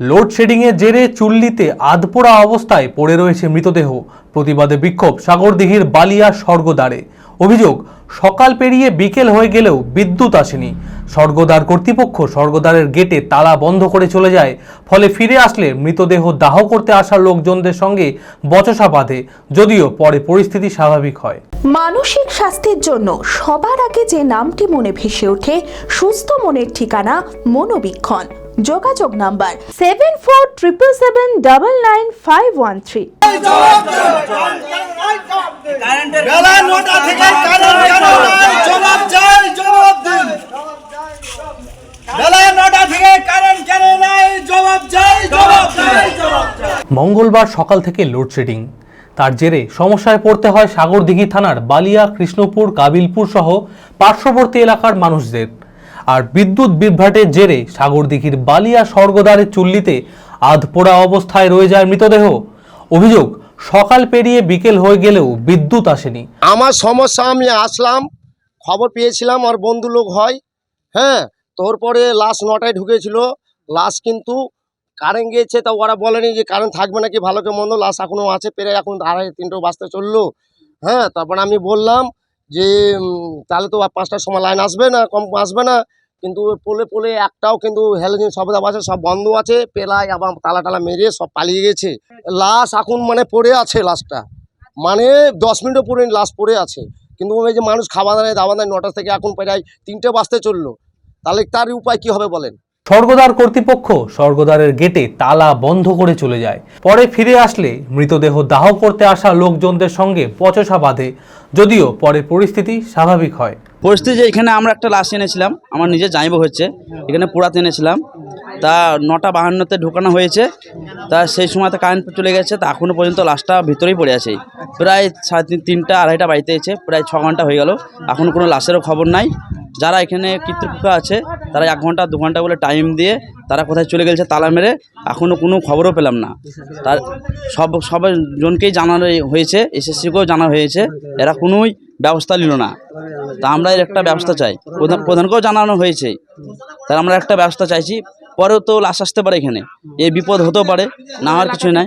লোডশেডিংয়ের জেরে চুল্লিতে আধপোড়া অবস্থায় পড়ে রয়েছে মৃতদেহ। প্রতিবাদে বিক্ষোভ সাগরদিঘির বালিয়া স্বর্গদ্বারে। অভিযোগ, সকাল পেরিয়ে বিকেল হয়ে গেলেও বিদ্যুৎ আসেনি। স্বর্গদ্বার কর্তৃপক্ষ স্বর্গদ্বারের গেটে তালা বন্ধ করে চলে যায়। ফলে ফিরে আসলে মৃতদেহ দাহ করতে আসা লোকজনদের সঙ্গে বচসা বাঁধে, যদিও পরে পরিস্থিতি স্বাভাবিক হয়। মানসিক স্বাস্থ্যের জন্য সবার আগে যে নামটি মনে ভেসে ওঠে, সুস্থ মনের ঠিকানা মনোবীক্ষণ। যোগাযোগ number seven four triple seven double nine five one three বেলা নটা থেকে কারেন্ট কেন নাই জবাব চাই জবাব দিন বেলা নটা থেকে কারেন্ট কেন নাই জবাব চাই জবাব চাই জবাব চাই মঙ্গলবার সকাল থেকে লোডশেডিং তার জেরে সমস্যায় পড়তে হয় সাগরদিঘি থানার বালিয়া কৃষ্ণপুর কাবিলপুর সহ পার্শ্ববর্তী এলাকার মানুষদের আর বিদ্যুৎ বিভ্রাটের জেরে সাগরদিঘির বালিয়া স্বর্গদ্বারের চুল্লিতে আধপোড়া অবস্থায় রয়ে যায় মৃতদেহ। অভিযোগ, সকাল পেরিয়ে বিকেল হয়ে গেলেও বিদ্যুৎ আসেনি। আমার সমস্যা, আমি আসলাম, খবর পেয়েছিলাম আর বন্ধু লোক হয়। হ্যাঁ তোর পরে লাস্ট নটায় ঢুকেছিল। লাশ কিন্তু কারেন্ট গিয়েছে, তা ওরা বলেনি যে কারেন্ট থাকবে নাকি, ভালো কে মন্দ। লাশ এখনও আছে, পেরে এখন আড়াই তিনটে বাজতে চলল। হ্যাঁ তারপর আমি বললাম যে তাহলে তো পাঁচটার সময় লাইন আসবে না, কম আসবে না। কিন্তু পোলে পোলে একটাও কিন্তু হ্যালোজিন সব আছে, সব বন্ধ আছে, পেলায় আবার তালা টালা মেরে সব পালিয়ে গেছে। লাশ এখন মানে পড়ে আছে লাশটা মানে দশ মিনিটও পরে লাশ পড়ে আছে। কিন্তু ওই যে মানুষ খাওয়া দাওয়া দাওয়া দেয় নটা থেকে এখন প্রায় তিনটে বাজতে চলল। তাহলে তার উপায় কি হবে বলেন? স্বর্গদ্বার কর্তৃপক্ষ স্বর্গদ্বারের গেটে তালা বন্ধ করে চলে যায়। পরে ফিরে আসলে মৃতদেহ দাহ করতে আসা লোকজনদের সঙ্গে পচসা বাঁধে। যদিও পরে পরিস্থিতি স্বাভাবিক হয়। পরিস্থিতি এখানে আমরা একটা লাশ এনেছিলাম, আমার নিজে জানিব হচ্ছে, এখানে পোড়াতে এনেছিলাম। তা নটা বাহান্নতে ঢোকানো হয়েছে, তা সেই সময় তো কারেন্ট চলে গেছে, তা এখনও পর্যন্ত লাশটা ভিতরেই পড়ে আছে। প্রায় সাড়ে তিন তিনটা, আড়াইটা বাড়িতে এসে প্রায় ছ ঘণ্টা হয়ে গেল। এখন কোনো লাশেরও খবর নাই। যারা এখানে কর্তৃপক্ষ আছে তারা এক ঘণ্টা, দু ঘণ্টা বলে টাইম দিয়ে তারা কোথায় চলে গেছে তালা মেরে এখনও কোনো খবরও পেলাম না। তার সব সব জনকেই জানানো হয়েছে এসএসসিকেও জানা হয়েছে, এরা কোনোই ব্যবস্থা নিল না। তা আমরা এর একটা ব্যবস্থা চাই। প্রধান, প্রধানকেও জানানো হয়েছে। তাই আমরা একটা ব্যবস্থা চাইছি, পরেও তো লাশ আসতে পারে এখানে। এই বিপদ হতেও পারে, না হওয়ার কিছুই নাই।